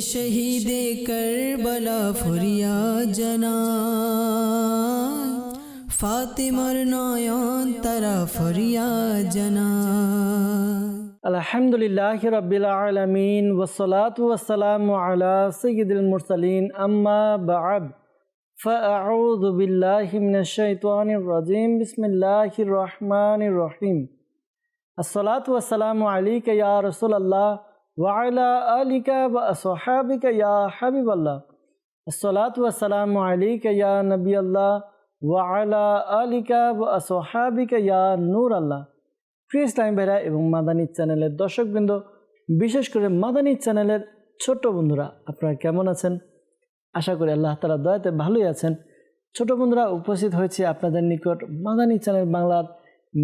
شہید کربلا فریا جنا فاطمر نویان ترا فریا جنا الحمد للہ رب العالمین والصلاة والسلام على سید المرسلین، اما بعد، فاعوذ باللہ من الشیطان الرجیم، بسم اللہ الرحمن الرحیم۔ الصلاة والسلام علیک یا رسول اللہ الله وعلى آلك وأصحابك يا حبيب الله الصلاة والسلام عليك يا نبي الله وعلى آلك وأصحابك يا نور الله প্রিয় ইসলামী ভাইরা এবং মাদানী চ্যানেলের দর্শকবৃন্দ বিশেষ করে মাদানী চ্যানেলের ছোট্ট বন্ধুরা আপনারা কেমন আছেন আশা করি আল্লাহ তালা দয়াতে ভালোই আছেন ছোট বন্ধুরা উপস্থিত হয়েছে আপনাদের নিকট মাদানী চ্যানেল বাংলার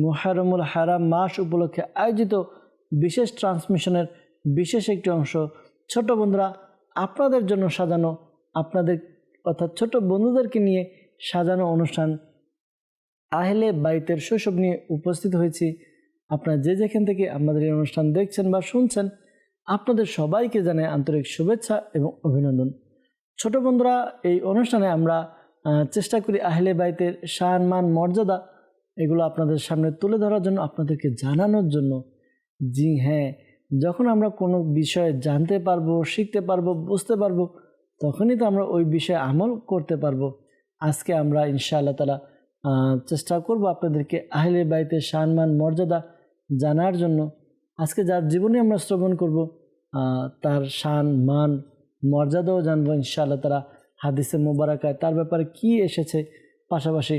মুহারমুল হারাম মাস উপলক্ষে আয়োজিত বিশেষ ট্রান্সমিশনের বিশেষ একটি অংশ ছোট বন্ধুরা আপনাদের জন্য সাজানো, আপনাদের অর্থাৎ ছোট বন্ধুদেরকে নিয়ে সাজানো অনুষ্ঠান আহলে বাইতের শৈশব নিয়ে উপস্থিত হয়েছি। আপনারা যে যেখান থেকে আমাদের এই অনুষ্ঠান দেখছেন বা শুনছেন, আপনাদের সবাইকে জানাই আন্তরিক শুভেচ্ছা এবং অভিনন্দন। ছোট বন্ধুরা, এই অনুষ্ঠানে আমরা চেষ্টা করি আহলে বাইতের সান মান, মর্যাদা এগুলো আপনাদের সামনে তুলে ধরার জন্য, আপনাদেরকে জানানোর জন্য। জি হ্যাঁ যখন আমরা কোনো বিষয়ে জানতে পারব, শিখতে পারব, বুঝতে পারব, তখনই তো আমরা ওই বিষয়ে আমল করতে পারব। আজকে আমরা ইনশাআল্লাহ তালা চেষ্টা করব আপনাদেরকে আহলে বাইতের সম্মান, মর্যাদা জানার জন্য। আজকে যার জীবনে আমরা শ্রবণ করব তার শান, মান, মর্যাদাও জানব ইনশাআল্লাহ তারা হাদিসে মোবারকায় তার ব্যাপারে কি এসেছে, পাশাপাশি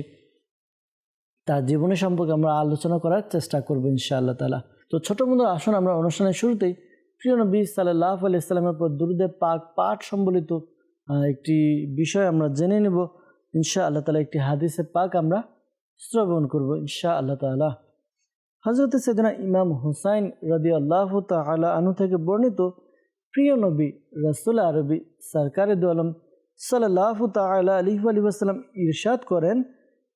তার জীবনী সম্পর্কে আমরা আলোচনা করার চেষ্টা করব ইনশাআল্লাহ তালা তো ছোট বন্ধু, আসুন আমরা অনুষ্ঠানের শুরুতেই প্রিয় নবী সাল্লাহ আলি ইসলামের পর দুরুদে পাক পাঠ সম্বলিত একটি বিষয় আমরা জেনে নেব। ইনশা আল্লাহ তালা একটি হাদিসে পাক আমরা শ্রবণ করব ইনশা আল্লাহ তালা হজরত সেদিনা ইমাম হুসাইন রদি আল্লাহ তালা আনু থেকে বর্ণিত প্রিয় নবী রসুল আরবি সরকার আলম সাল্লাহ তালা আলী আলী ওয়াসাল্লাম ইরশাদ করেন,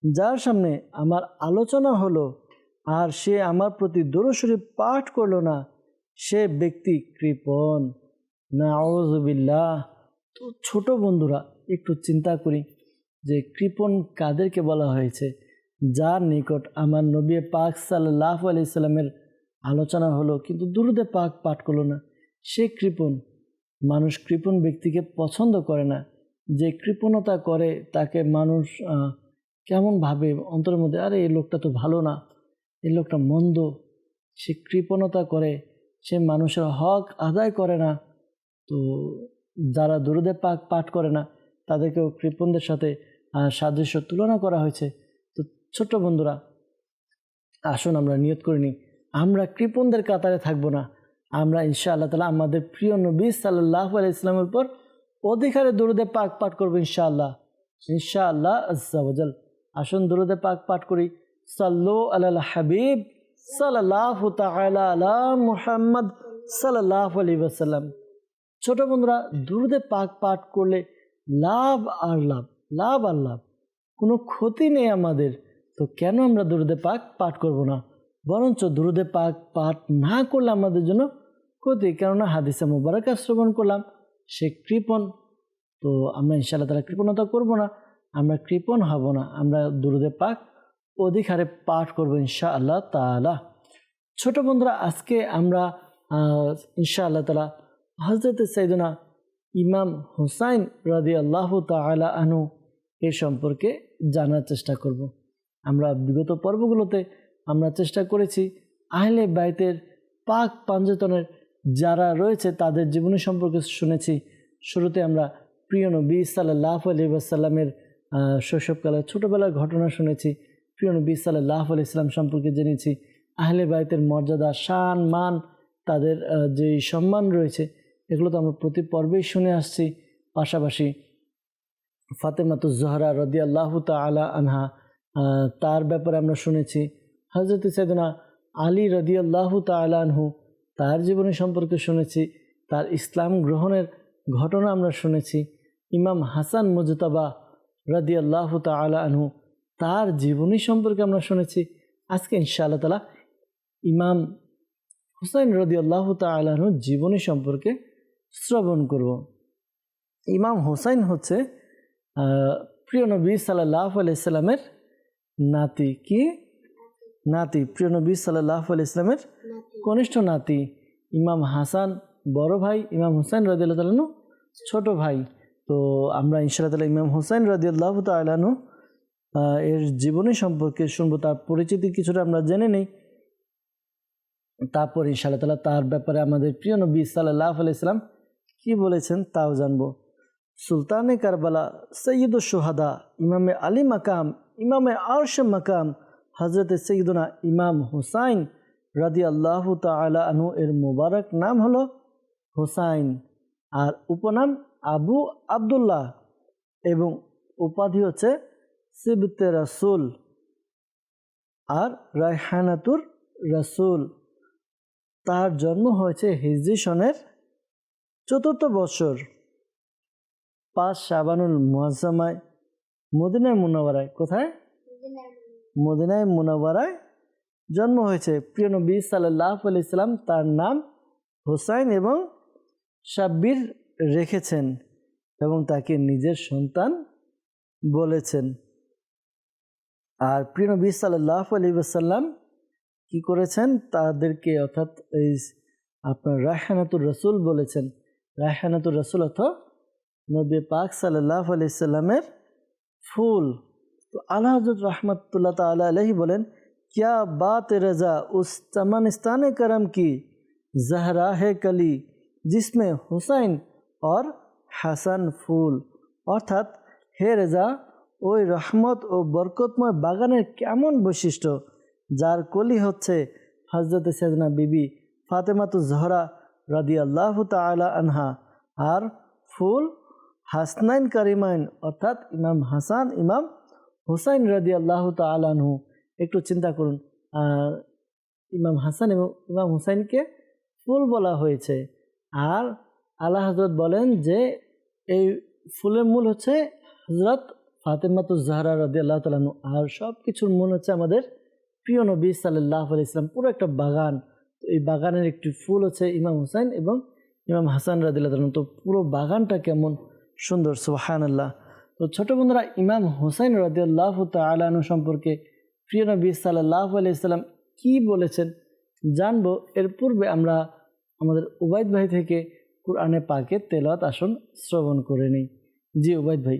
যার সামনে আমার আলোচনা হলো আর সে আমার প্রতি দোরশরী পাঠ করল না। সে ব্যক্তি কৃপণ। নাউজুবিল্লাহ তো ছোট বন্ধুরা একটু চিন্তা করি যে কৃপণ কাদেরকে বলা হয়েছে? যার নিকট আমার নবী পাক সাল্লাহ আলি সাল্লামের আলোচনা হলো কিন্তু দুরুদে পাক পাঠ করল না। সে কৃপণ। মানুষ কৃপণ ব্যক্তিকে পছন্দ করে না। যে কৃপণতা করে তাকে মানুষ আহ, কেমন ভাবে অন্তরের মধ্যে আরে এই লোকটা তো ভালো না। এই লোকটা মন্দ, সে কৃপণতা করে, সে মানুষের হক আদায় করে না, তো যারা দুরুদে পাক পাঠ করে না, তাদেরকেও কৃপণদের সাথে সাদৃশ্য তুলনা করা হয়েছে। তো ছোট্ট বন্ধুরা, আসুন আমরা নিয়ত করে নিই, আমরা কৃপণদের কাতারে থাকব না। আমরা ইনশা আল্লাহ তালা আমাদের প্রিয় নবী সাল্লাহ আলাই ইসলামের উপর অধিকারে দুরুদে পাক পাঠ করব ইনশাআল্লাহ। ইনশাআল্লাহ আজ্জাওয়াজাল। আসুন দুরুদে পাক পাঠ করি। সাল্লু আলাল হাবিব সাল্লাহ আলা মুহাম্মদ সাল্লাহ আলী ওয়াসাল্লাম। ছোট বন্ধুরা, দুরুদে পাক পাঠ করলে লাভ আর লাভ লাভ আর লাভ, কোনো ক্ষতি নেই আমাদের। তো কেন আমরা দুরুদে পাক পাঠ করব না? বরঞ্চ দুরুদে পাক পাঠ না করলে আমাদের জন্য ক্ষতি। কেননা হাদিসে মুবারকা শ্রবণ করলাম, সে কৃপণ। তো আমরা ইনশাআল্লাহ তারা কৃপণতা করব না, আমরা কৃপণ হব না, আমরা দুরুদে পাক অধিক হারে পাঠ করব ইনশা আল্লাহ তালা ছোট বন্ধুরা আজকে আমরা ইনশা আল্লাহ তালা হজরত সৈদনা ইমাম হুসাইন রাদি আল্লাহ তালা আনু এ সম্পর্কে জানার চেষ্টা করব। আমরা বিগত পর্বগুলোতে আমরা চেষ্টা করেছি আহলে বাইতের পাক পাঞ্জতনের যারা রয়েছে তাদের জীবনী সম্পর্কে শুনেছি। শুরুতে আমরা প্রিয় নবী সাল্লাহ আলী ওয়াসাল্লামের আহ, শৈশবকালের ছোটোবেলার ঘটনা শুনেছি। প্রিয় নবী সাল্লাহ আলি ইসলাম সম্পর্কে জেনেছি, আহলে বাইতের মর্যাদা, শান, মান, তাদের যে সম্মান রয়েছে, এগুলো তো আমরা প্রতি পর্বেই শুনে আসছি। পাশাপাশি ফাতেমাতু জহরা রদি আল্লাহ তালা আনহা তার ব্যাপারে আমরা শুনেছি হজরত সৈদনা আলী রদি আল্লাহ তালা আনহু, তার জীবনী সম্পর্কে শুনেছি, তার ইসলাম গ্রহণের ঘটনা আমরা শুনেছি। ইমাম হাসান মুজতাবা রদি আল্লাহ তালা আনহু তার জীবনী সম্পর্কে আমরা শুনেছি। আজকে ইনশাআল্লাহ তালা ইমাম হুসাইন রদি আল্লাহ তালাহর জীবনী সম্পর্কে শ্রবণ করব। ইমাম হুসাইন হচ্ছে প্রিয় নবী সাল্লাহ আলাইসাল্লামের নাতি। কি? নাতি, প্রিয় নবী সাল্লাহ আলাইসলামের কনিষ্ঠ নাতি। ইমাম হাসান বড় ভাই, ইমাম হুসাইন রাজিয়াল্লাহ তালানু ছোট ভাই। তো আমরা ইনশাআল্লাহ তালা ইমাম হুসাইন রাজিয়াল্লাহ তালানু এর জীবনী সম্পর্কে শুনব, তার পরিচিতি কিছুটা আমরা জেনে নেই। তারপর ইনশাআল্লাহ তালা তার ব্যাপারে আমাদের প্রিয় নবী সাল্লাহ আলাইসাল্লাম কি বলেছেন তাও জানব। সুলতানে কারবালা, সৈয়দ সোহাদা ইমামে আলী মাকাম, ইমামে আরশ মাকাম হজরত সৈয়দনা ইমাম হুসাইন রাদি আল্লাহ তালা আনু এর মুবারক নাম হলো হুসাইন। আর উপনাম আবু আবদুল্লাহ এবং উপাধি হচ্ছে সিবতে রাসুল। আর রায়হানাতুর রাসুল। তার জন্ম হয়েছে হিজরি সনের চতুর্থ বছর। পাঁচ শাবানুল মুয়াজ্জামায় মদিনায় মুনাওয়ারায়, কোথায়? মদিনায় মুনাওয়ারায় জন্ম হয়েছে। প্রিয় নবী সাল্লাহ আলাইসাল্লাম তার নাম হোসাইন এবং সাব্বির রেখেছেন এবং তাকে নিজের সন্তান বলেছেন। আর প্রিয় নবী সাল্লাহ আলী সাল্লাম কি করেছেন তাদেরকে অর্থাৎ এই আপনার রায়হানাতুর রসুল বলেছেন রায়হানাতুর রসুল অর্থাৎ নবী পাক সাল্লাহ আলাইসাল্লামের ফুল তো আল্লাহ হজরত রহমতুল্লাহ তালা আলহি বলেন क्या बात रज़ा उस चमनस्तान करम की जहरा है कली जिसमें হুসাইন और হাসান ফুল অর্থাৎ হে রেজা ওই রহমত ও বরকতময় বাগানের কেমন বৈশিষ্ট্য? যার কলি হচ্ছে হজরত সেদনা বিবি ফাতেমাতু জহরা রাদি আল্লাহ তালা আনহা আর ফুল হাসনাইন কারিমাইন অর্থাৎ ইমাম হাসান, ইমাম হুসাইন রাদি আল্লাহ তালানহু একটু চিন্তা করুন ইমাম হাসান এবং ইমাম হুসাইনকে ফুল বলা হয়েছে। আর আল্লাহ হজরত বলেন যে এই ফুলের মূল হচ্ছে হজরত ফাতেমাতুজ জাহরা রদি আল্লাহ তালানু আর সব কিছুর মূল হচ্ছে আমাদের প্রিয় নবী সাল্লাহ আলি ইসলাম পুরো একটা বাগান, তো এই বাগানের একটি ফুল হচ্ছে ইমাম হুসাইন এবং ইমাম হাসান রাদিল্লাহ তালানু তো পুরো বাগানটা কেমন সুন্দর সুবাহান আল্লাহ তো ছোটো বন্ধুরা, ইমাম হুসাইন রাদিয়াল্লাহ তালানু সম্পর্কে প্রিয় নবী সাল্লাহ আলাইসাল্লাম কী বলেছেন জানব। এর পূর্বে আমরা আমাদের উবায়দ ভাই থেকে কোরআনে পাকে তেলাওয়াত আসন শ্রবণ করে নিই। জি উবায়দ ভাই।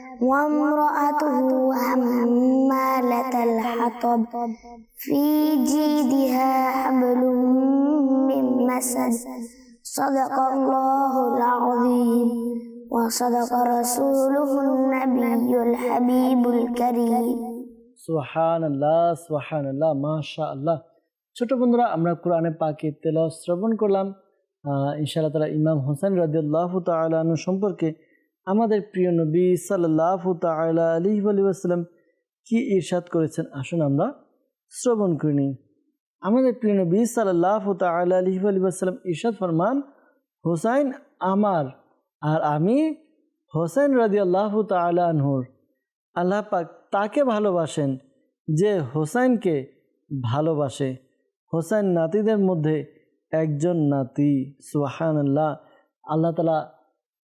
وامرأته حمالة الحطب في جيدها حبل من مسد صدق الله العظيم وصدق رسوله النبي الحبيب الكريم সুহান আল্লাহ সুহান আল্লাহ মাশা আল্লাহ ছোট বন্ধুরা আমরা কোরআনে পাকে তেল শ্রবণ করলাম আহ, ইনশাআল্লাহ তালা ইমাম হোসেন রাদিয়াল্লাহু তালু সম্পর্কে আমাদের প্রিয় নবী সাল্লাহ তালা আলী আলী আসসালাম কি ইরশাদ করেছেন? আসুন আমরা শ্রবণ করে নিই। আমাদের প্রিয় নবী সাল্লাহ তালা আলী আলী আসসালাম ইরশাদ ফরমান, হোসাইন আমার আর আমি হোসেন রাদিয়াল্লাহু তালা আনহুর। আল্লাহ পাক তাকে ভালোবাসেন যে হোসাইনকে ভালোবাসে। হোসাইন নাতিদের মধ্যে একজন নাতি সুহান আল্লাহ আল্লাহ তালা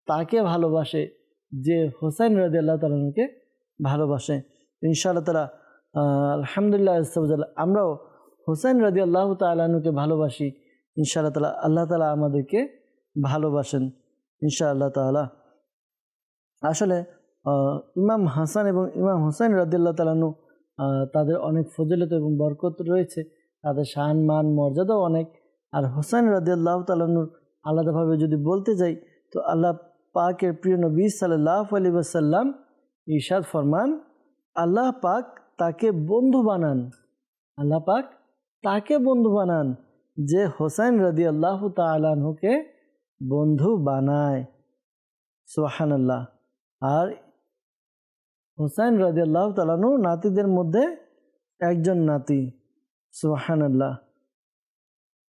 তাকে ভালোবাসে যে হোসাইন রাজি আল্লাহ তালাকে ভালোবাসে। ইনশাআল্লাহ তালা আলহামদুলিল্লাহ আস্তাবজাল্লাহ আমরাও হোসাইন রাজি আল্লাহ তালানুকে ভালোবাসি। ইনশাআল্লাহ তালা আল্লাহ তালা আমাদেরকে ভালোবাসেন ইনশাআল্লাহ তালা আসলে ইমাম হাসান এবং ইমাম হোসেন রাদিল্লাহ তালানু আহ, তাদের অনেক ফজিলত এবং বরকত রয়েছে। তাদের শান মান মর্যাদাও অনেক। আর হোসেন রাদিয়াল্লাহ তালানুর আলাদাভাবে যদি বলতে যাই তো আল্লাহ পাকের প্রিয় নবী সাল্লাহ আলী ওসাল্লাম ইরশাদ ফরমান, আল্লাহ পাক তাকে বন্ধু বানান। আল্লাহ পাক তাকে বন্ধু বানান যে হোসেন রাদি আল্লাহ তালাহুকে বন্ধু বানায়। সোহান আল্লাহ আর হোসাইন রাজি আল্লাহ তালানু নাতিদের মধ্যে একজন নাতি। সোহান আল্লাহ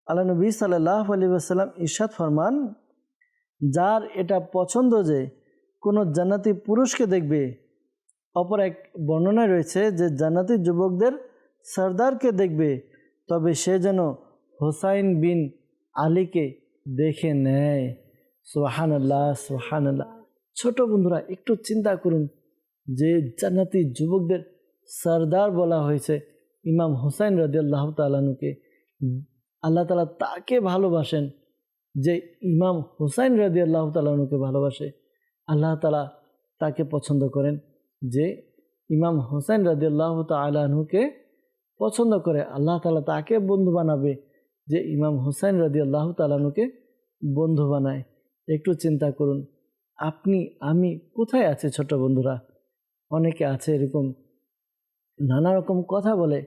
আল্লাহ নবী সাল্লাহ আলী আসাল্লাম ইরশাদ ফরমান যার এটা পছন্দ যে কোনো জান্নাতি পুরুষকে দেখবে। অপর এক বর্ণনায় রয়েছে যে জান্নাতি যুবকদের সর্দারকে দেখবে, তবে সে যেন হোসাইন বিন আলীকে দেখে নেয়। সোহান আল্লাহ সোহান আল্লাহ ছোট বন্ধুরা, একটু চিন্তা করুন যে জান্নাতি যুবকদের সর্দার বলা হয়েছে ইমাম হোসাইন রদি আল্লাহ তালানুকে আল্লাহ তালা তাকে ভালোবাসেন। যে ইমাম হোসাইন রদি আল্লাহ তালানুকে ভালোবাসে, আল্লাহ তালা তাকে পছন্দ করেন যে ইমাম হোসেন রাজিয়াল্লাহ তালাহুকে পছন্দ করে। আল্লাহ তালা তাকে বন্ধু বানাবে যে ইমাম হোসেন রাজিয়াল্লাহ তালানুকে বন্ধু বানায়। একটু চিন্তা করুন, আপনি, আমি কোথায় আছে ছোট বন্ধুরা? অনেকে আছে এরকম নানা রকম কথা বলে,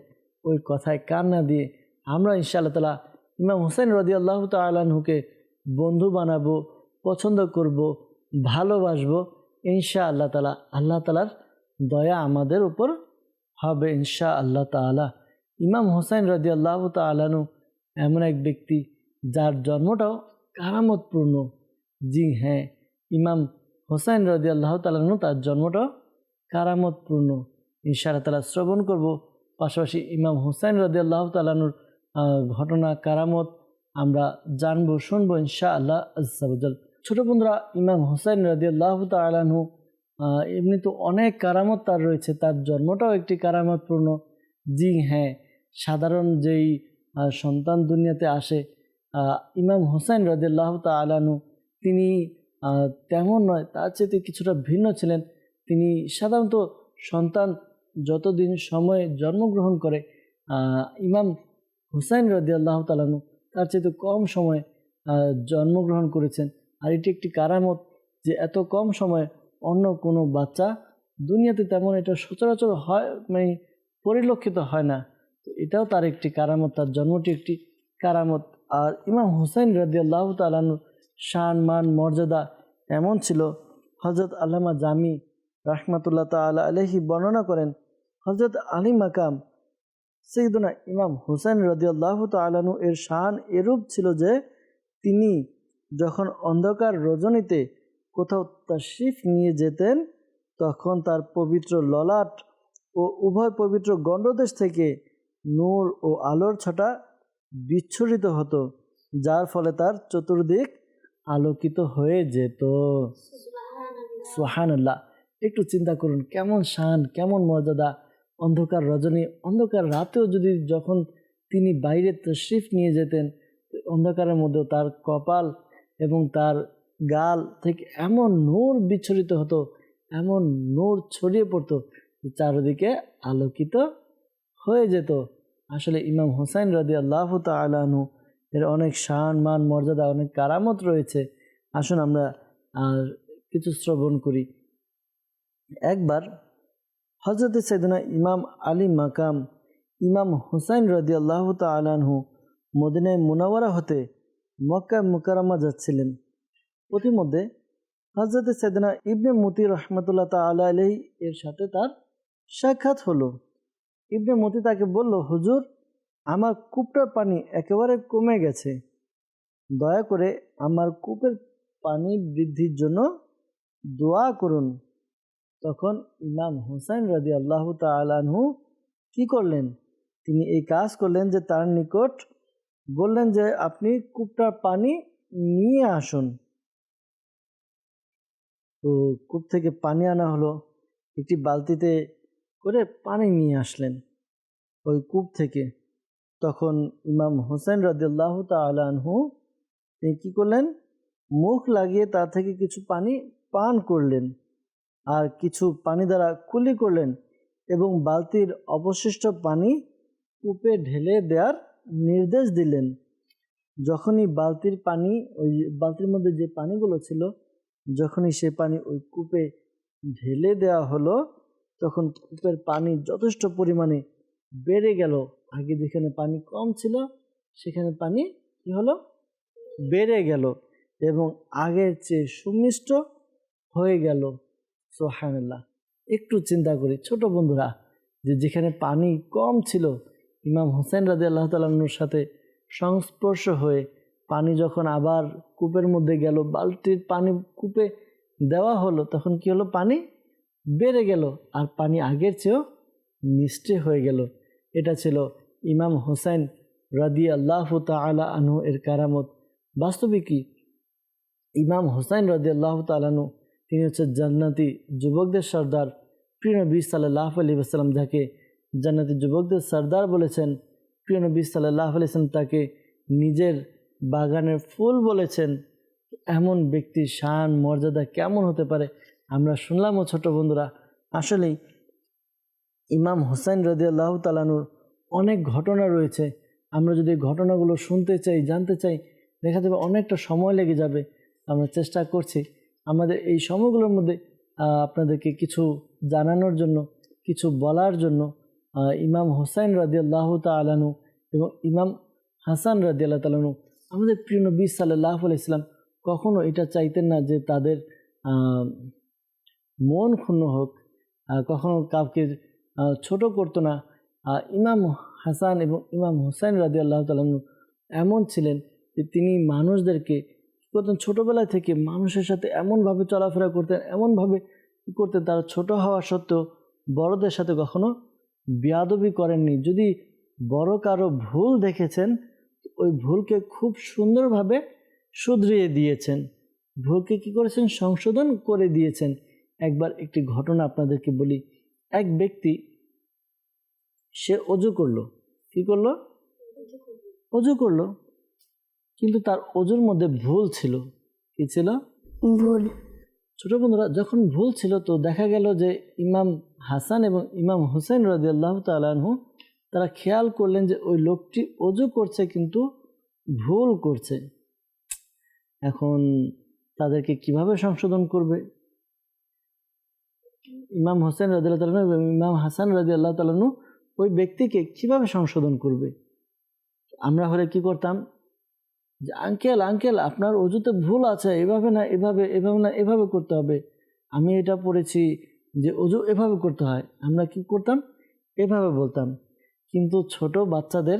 ওই কথায় কান না দিয়ে আমরা ইনশাআল্লাহ তালা ইমাম হোসেন রদিয়াল্লাহ তালাহুকে বন্ধু বানাবো, পছন্দ করব, ভালোবাসবো ইনশা আল্লাহ তালা আল্লাহ তালার দয়া আমাদের উপর হবে ইনশা আল্লাহ তালা ইমাম হোসাইন রদি আল্লাহ তালানু এমন এক ব্যক্তি যার জন্মটাও কারামতপূর্ণ। জি হ্যাঁ ইমাম হোসাইন রদি আল্লাহ তালানু তার জন্মটাও কারামতপূর্ণ। ইনশা আল্লাহ তালা শ্রবণ করব। পাশাপাশি ইমাম হোসাইন রদি আল্লাহ তালানুর ঘটনা কারামত আমরা জানব, শুনব ইনশা আল্লাহ আজাল ছোট বন্ধুরা, ইমাম হোসেন রাজিয়াল্লাহ তালাহু এমনি তো অনেক কারামত তার রয়েছে, তার জন্মটাও একটি কারামতপূর্ণ। জি হ্যাঁ সাধারণ যেই সন্তান দুনিয়াতে আসে ইমাম হোসেন রাজিয়াল্লাহ তালাহু তিনি তেমন নয়, তার চেয়ে কিছুটা ভিন্ন ছিলেন। তিনি সাধারণত সন্তান যতদিন সময়ে জন্মগ্রহণ করে ইমাম হুসাইন রাজিয়াল্লাহ তালাহু তার চেয়ে কম সময়ে জন্মগ্রহণ করেছেন। আর এটি একটি কারামত যে এত কম সময়ে অন্য কোনো বাচ্চা দুনিয়াতে তেমন এটা সচরাচর হয় মানে পরিলক্ষিত হয় না। তো এটাও তার একটি কারামত, তার জন্মটি একটি কারামত। আর ইমাম হুসাইন রদি আল্লাহ তালানুর শান, মান, মর্যাদা এমন ছিল। হজরত আল্লামা জামি রাহমাতুল্লাহ তালা আলহি বর্ণনা করেন হজরত আলী মাকাম সৈদুনা ইমাম হুসাইন রদি আল্লাহ তালানু এর শান এরূপ ছিল যে, তিনি যখন অন্ধকার রজনীতে কোথাও তাশরিফ নিয়ে যেতেন, তখন তার পবিত্র ললাট ও উভয় পবিত্র গণ্ডদেশ থেকে নূর ও আলোর ছটা বিচ্ছুরিত হতো, যার ফলে তার চতুর্দিক আলোকিত হয়ে যেত। সোহানুল্লাহ একটু চিন্তা করুন, কেমন শান, কেমন মর্যাদা অন্ধকার রজনী, অন্ধকার রাতেও যদি যখন তিনি বাইরে তশরিফ নিয়ে যেতেন অন্ধকারের মধ্যেও তার কপাল এবং তার গাল থেকে এমন নূর বিচ্ছরিত হতো, এমন নূর ছড়িয়ে পড়তো চারদিকে আলোকিত হয়ে যেত। আসলে ইমাম হোসাইন রাদি আল্লাহ তালাহু এর অনেক শান, মান, মর্যাদা, অনেক কারামত রয়েছে। আসুন আমরা আর কিছু শ্রবণ করি। একবার হজরত সৈদনা ইমাম আলী মাকাম, ইমাম হুসাইন রদি আল্লাহ তালাহু মদিনায় মুনাওয়ারা হতে মক্কা মুকারামা যাচ্ছিলেন। প্রতিমধ্যে হজরত সেদনা ইবনে মতি রহমতুল্লাহ তালা আলহি এর সাথে তার সাক্ষাৎ হলো। ইবনে মতি তাকে বলল, হুজুর, আমার কূপটার পানি একেবারে কমে গেছে। দয়া করে আমার কূপের পানি বৃদ্ধির জন্য দোয়া করুন। তখন ইমাম হুসাইন রাজি আল্লাহ তালাহু কি করলেন? তিনি এই কাজ করলেন যে তার নিকট বললেন যে, আপনি কূপটার পানি নিয়ে আসুন। তো কূপ থেকে পানি আনা হলো। একটি বালতিতে করে পানি নিয়ে আসলেন ওই কূপ থেকে। তখন ইমাম হোসেন রদুল্লাহ তালহু তিনি কী করলেন? মুখ লাগিয়ে তা থেকে কিছু পানি পান করলেন। আর কিছু পানি দ্বারা কুলি করলেন এবং বালতির অবশিষ্ট পানি কূপে ঢেলে দেওয়ার নির্দেশ দিলেন। যখনই বালতির পানি ওই বালতির মধ্যে যে পানিগুলো ছিল, যখনই সে পানি ওই কূপে ঢেলে দেওয়া হলো, তখন কূপের পানি যথেষ্ট পরিমাণে বেড়ে গেল। আগে যেখানে পানি কম ছিল, সেখানে পানি কী হলো? বেড়ে গেল এবং আগের চেয়ে সুমিষ্ট হয়ে গেল। সোহানুল্লাহ একটু চিন্তা করি, ছোট বন্ধুরা, যে যেখানে পানি কম ছিল, ইমাম হোসেন রাজি আল্লাহ তালুর সাথে সংস্পর্শ হয়ে পানি যখন আবার কূপের মধ্যে গেল, বালতির পানি কূপে দেওয়া হলো, তখন কি হলো? পানি বেড়ে গেল আর পানি আগের চেয়েও মিষ্টি হয়ে গেল। এটা ছিল ইমাম হোসেন রাদি আল্লাহ তালা আনহু এর কারামত। বাস্তবিকই ইমাম হোসেন রাদি আল্লাহ তালানু তিনি হচ্ছে জান্নাতি যুবকদের সর্দার। প্রিয় নবী সাল্লাহ আলী আসসালাম যাকে জান্নাতি যুবকদের সর্দার বলেছেন, প্রিয় নবী সাল্লাহ আলি সাল্লাম তাকে নিজের বাগানের ফুল বলেছেন। এমন ব্যক্তির শান, মর্যাদা কেমন হতে পারে আমরা শুনলামও ছোট বন্ধুরা। আসলেই ইমাম হোসেন রদি আল্লাহ তালানুর অনেক ঘটনা রয়েছে। আমরা যদি ঘটনাগুলো শুনতে চাই, জানতে চাই, দেখা যাবে অনেকটা সময় লেগে যাবে। আমরা চেষ্টা করছি আমাদের এই সময়গুলোর মধ্যে আপনাদেরকে কিছু জানানোর জন্য, কিছু বলার জন্য ইমাম হোসাইন রাজি আল্লাহ তালানু এবং ইমাম হাসান রাজি আল্লাহ তালানু আমাদের প্রিয় নবী সাল্লাহ ইসলাম কখনো এটা চাইতেন না যে তাদের মন ক্ষুণ্ণ হোক কখনো কাউকে ছোট করতো না। ইমাম হাসান এবং ইমাম হোসেন রাজি আল্লাহ তালানু এমন ছিলেন যে তিনি মানুষদেরকে করতেন ছোটোবেলা থেকে মানুষের সাথে এমনভাবে চলাফেরা করতেন এমনভাবে কী করতেন তারা ছোট হওয়া সত্ত্বেও বড়দের সাথে কখনো বেয়াদবি করেননি। যদি বড় কারও ভুল দেখেছেন ওই ভুলকে খুব সুন্দরভাবে শুধরিয়ে দিয়েছেন। ভুলকে কি করেছেন? সংশোধন করে দিয়েছেন। একবার একটি ঘটনা আপনাদেরকে বলি। এক ব্যক্তি সে অজু করল। কি করল। অজু করল। কিন্তু তার অজুর মধ্যে ভুল ছিল। কি ছিল? ভুল। ছোট বন্ধুরা যখন ভুল ছিল তো দেখা গেল যে ইমাম হাসান এবং ইমাম হুসেন রাজি আল্লাহ তালাহু তারা খেয়াল করলেন যে ওই লোকটি অজু করছে কিন্তু ভুল করছে। এখন তাদেরকে কীভাবে সংশোধন করবে? ইমাম হোসেন রাজি আল্লাহ তালাহু এবং ইমাম হাসান রাজি আল্লাহ তালাহু ওই ব্যক্তিকে কীভাবে সংশোধন করবে? আমরা হলে কি করতাম? যে, আঙ্কেল আঙ্কেল, আপনার অজুতে ভুল আছে, এভাবে না, এভাবে এভাবে না, এভাবে করতে হবে। আমি এটা পড়েছি যে, অজু এভাবে করতে হয়। আমরা কি করতাম? এভাবে বলতাম। কিন্তু ছোট বাচ্চাদের,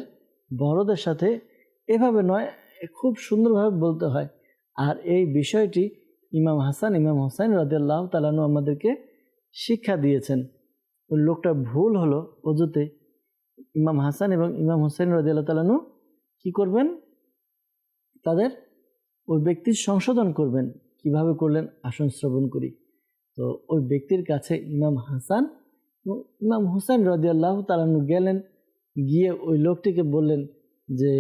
বড়দের সাথে এভাবে নয়, খুব সুন্দরভাবে বলতে হয়। আর এই বিষয়টি ইমাম হাসান, ইমাম হোসেন রাজিয়াল্লাহ তালানু আমাদেরকে শিক্ষা দিয়েছেন। ওই লোকটা ভুল হলো অজুতে। ইমাম হাসান এবং ইমাম হোসেন রাজিয়াল্লাহ তালানু কী করবেন? তাদের ওই ব্যক্তির সংশোধন করবেন। কীভাবে করলেন? আসন শ্রবণ করি। তো ওই ব্যক্তির কাছে ইমাম হাসান ইমাম হুসাইন রদিয়াল্লাহ তালানু গেলেন, গিয়ে ওই লোকটিকে বললেন যে,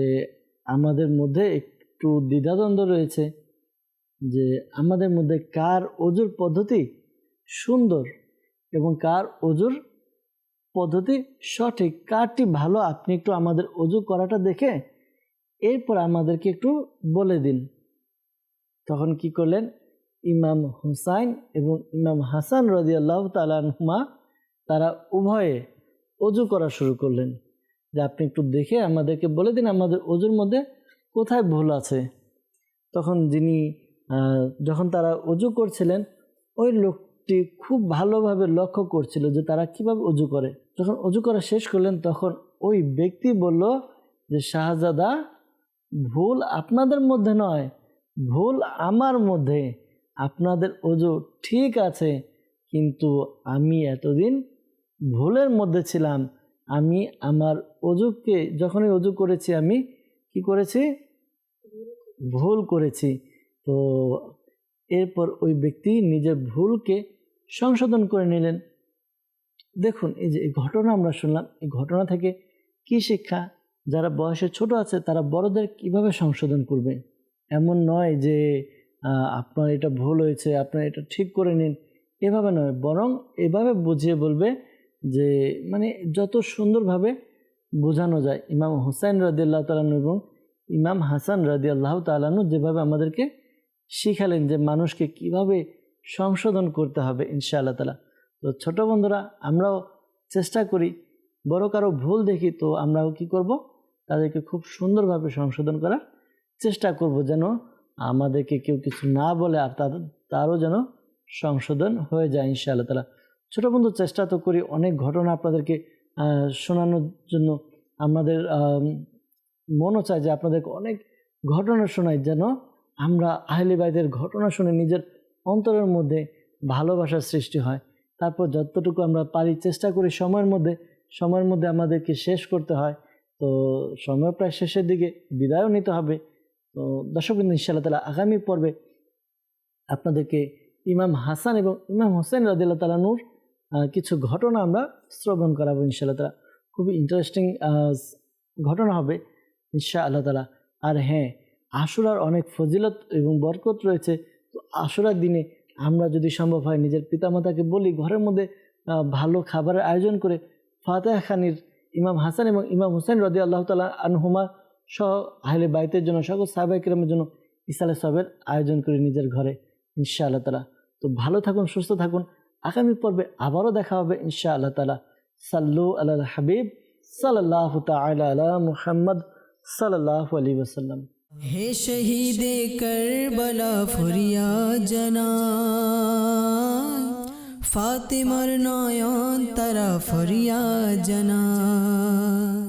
আমাদের মধ্যে একটু দ্বিধাদ্বন্দ্ব রয়েছে যে, আমাদের মধ্যে কার অজুর পদ্ধতি সুন্দর এবং কার অজুর পদ্ধতি সঠিক? কারটি ভালো? আপনি একটু আমাদের অজু করাটা দেখে এরপর আমাদেরকে একটু বলে দিন। তখন কি করলেন? ইমাম হুসাইন এবং ইমাম হাসান রদি আল্লাহ তালানহুমা তারা উভয়ে অজু করা শুরু করলেন। যে আপনি একটু দেখে আমাদেরকে বলে দিন আমাদের অজুর মধ্যে কোথায় ভুল আছে। তখন যিনি যখন তারা অজু করছিলেন, ওই লোকটি খুব ভালোভাবে লক্ষ্য করছিল যে তারা কীভাবে অজু করে। যখন অজু করা শেষ করলেন, তখন ওই ব্যক্তি বলল যে, শাহজাদা ভুল আপনাদের মধ্যে নয়, ভুল আমার মধ্যে। আপনাদের অজু ঠিক আছে, কিন্তু আমি এতদিন ভুলের মধ্যে ছিলাম। আমি আমার অজুকে, যখনই অজু করেছি আমি, কি করেছি? ভুল করেছি। তো এরপর ওই ব্যক্তি নিজের ভুলকে সংশোধন করে নিলেন। দেখুন, এই যে ঘটনা আমরা শুনলাম, এই ঘটনা থেকে কি শিক্ষা? যারা বয়সে ছোট আছে, তারা বড়দের কীভাবে সংশোধন করবে? এমন নয় যে আপনার এটা ভুল হয়েছে, আপনার এটা ঠিক করে নিন। এভাবে নয়, বরং এভাবে বুঝিয়ে বলবে যে মানে যত সুন্দরভাবে বোঝানো যায়। ইমাম হুসাইন রাদিয়াল্লাহ তালানু এবং ইমাম হাসান রাদিয়াল্লাহ তালানু যেভাবে আমাদেরকে শিখালেন যে, মানুষকে কীভাবে সংশোধন করতে হবে ইনশাআল্লাহ তালা তো ছোট বন্ধুরা, আমরাও চেষ্টা করি, বড় কারও ভুল দেখি, তো আমরাও কি করব? তাদেরকে খুব সুন্দরভাবে সংশোধন করার চেষ্টা করব যেন আমাদেরকে কেউ কিছু না বলে আর তাদের তারও যেন সংশোধন হয়ে যায় ইনশাআল্লাহ তালা ছোটো বন্ধু চেষ্টা তো করি অনেক ঘটনা আপনাদেরকে শোনানোর জন্য। আমাদের আম, মনও চায় যে আপনাদেরকে অনেক ঘটনা শোনাই যেন আমরা আহলে বাইদের ঘটনা শুনে নিজের অন্তরের মধ্যে ভালোবাসার সৃষ্টি হয়। তারপর যতটুকু আমরা পারি চেষ্টা করি সময়ের মধ্যে সময়ের মধ্যে আমাদেরকে শেষ করতে হয়। তো সময় প্রায় শেষের দিকে বিদায়ও নিতে হবে। তো দর্শক বিন্দু ইনশাআল্লাহ তালা আগামী পর্বে আপনাদেরকে ইমাম হাসান এবং ইমাম হোসেন রাদিল্লা তালানুর কিছু ঘটনা আমরা শ্রবণ করাবো ইনশাআল্লাহ তালা খুবই ইন্টারেস্টিং ঘটনা হবে ইনশা আল্লাহ তালা আর হ্যাঁ আশুরার অনেক ফজিলত এবং বরকত রয়েছে। তো আশুরার দিনে আমরা যদি সম্ভব হয় নিজের পিতামাতাকে বলি, ঘরের মধ্যে ভালো খাবারের আয়োজন করে ফাতেহা খানির ইমাম হাসান এবং ইমাম হুসেন রদি আল্লাহ তালা আনহুমা সহ আহলে বাইতের জন্য, সকল সাহবাই কিরামের জন্য ইসালে সবের আয়োজন করি নিজের ঘরে ইনশা আল্লাহ তালা তো ভালো থাকুন, সুস্থ থাকুন। আগামী পর্বে আবারও দেখা হবে ইনশা আল্লাহ তালা সাল্লু আল্লাহ হাবিব সাল্লাহ তালা মুহাম্মদ সাল্লাহ আলী ওসাল্লাম হে শহীদ করবলা ফুরিয়া জানায় ফাতেমার নয়ন তারা ফরিয়া জানায়